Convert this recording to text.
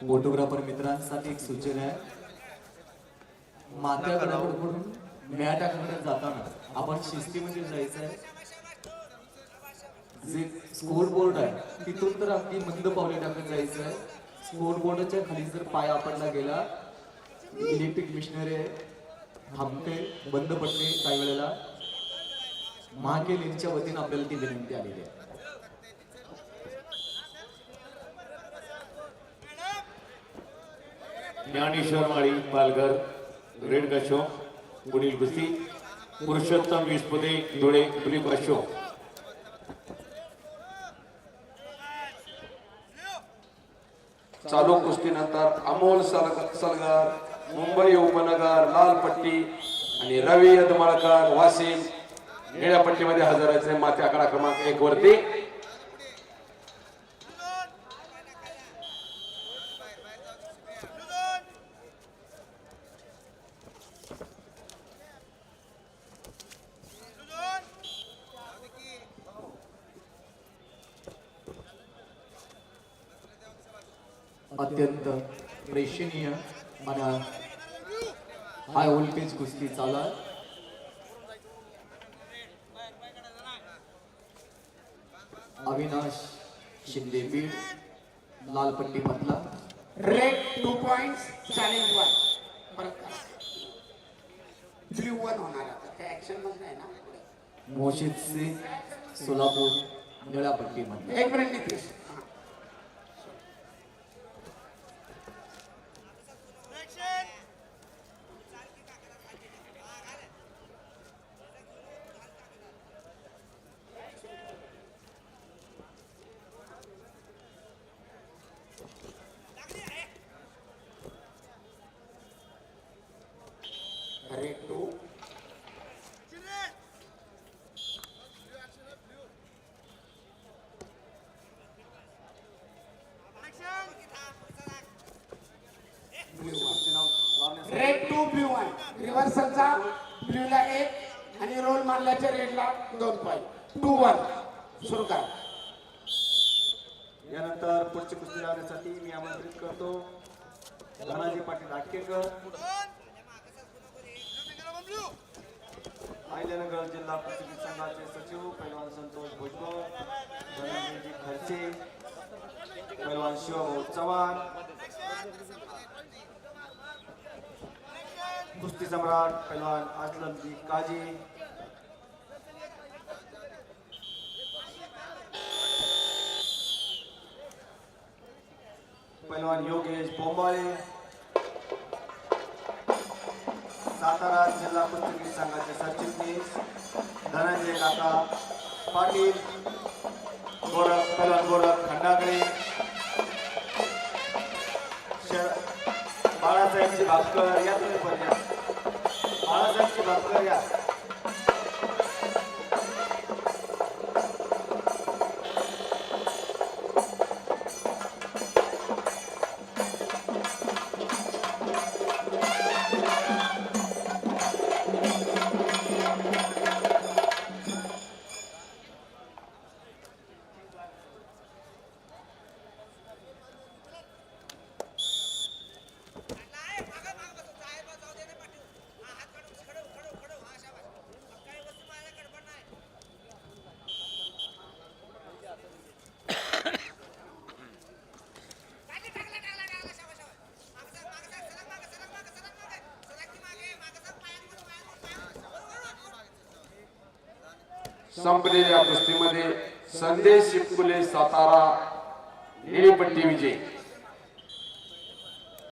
Photographer मित्रांसाठी एक सूचना आहे. माथ्याकडून मॅटाकडे जाताना आपण शिस्तीमध्ये जायचं आहे जे स्कोर बोर्ड आहे तिथून तर अगदी मंद पावले टाकत जायचं आहे स्कोर बोर्डच्या खाली जर पाय आपडला गेला इलेक्ट्रिक मिशनरी आहे. थांबते बंद पडते काही वेळेला. महाके लिंकच्या वतीनं आपल्याला ती विनंती आलेली आहे. ज्ञानेश्वर माळी पालघर रेड गशो पुढील कुस्ती पुरुषोत्तम विष्पुदे धुळे ब्रीफ अशोक चालू कुस्तीनंतर अमोल सलग सलगार मुंबई उपनगर लाल पट्टी आणि रवी यदमाळकर वाशिम निळ्या पट्टीमध्ये हजर माती आकडा क्रमांक एक वरती. अत्यंत प्रेक्षणीय. आणि हाय व्होल्टेज कुस्ती चालू आहे. अविनाश शिंदे बीड लाल पट्टी मधला. Red two points challenge one blue one होणार आता. त्या ऍक्शनमध्ये आहे ना? मोशिद सिंग सोलापूर निळ्या पट्टी मधला. एक मिनिट नितीश हा. Red two red two blue one रिव्हर्सलचा ब्ल्यूला एक आणि रोल मारल्याच्या रेडला दोन पॉईंट टू वन सुरू करा. यानंतर पुढची कुस्ती लावण्यासाठी मी आमंत्रित करतो. धनाजी पाटील आटकेकर. अहिल्यानगर जिल्हा कुस्ती संघाचे सचिव पैलवान संतोष भुजबळ धनंजयजी खर्चे पैलवान शिवभाऊ चव्हाण. कुस्ती सम्राट पैलवान असलमजी काजी। पैलवान योगेश बोंबाळे सातारा जिल्हा कुस्ती संघाचे सरचिटणीस धनंजय काका पाटील। गोरख पैलवान गोरख खंडागळे। बाळासाहेबजी बाळासाहेबची भापकर या तुम्ही पण या संपलेल्या कुस्तीमध्ये संदेश शिपकुले सातारा निळीपट्टी विजय.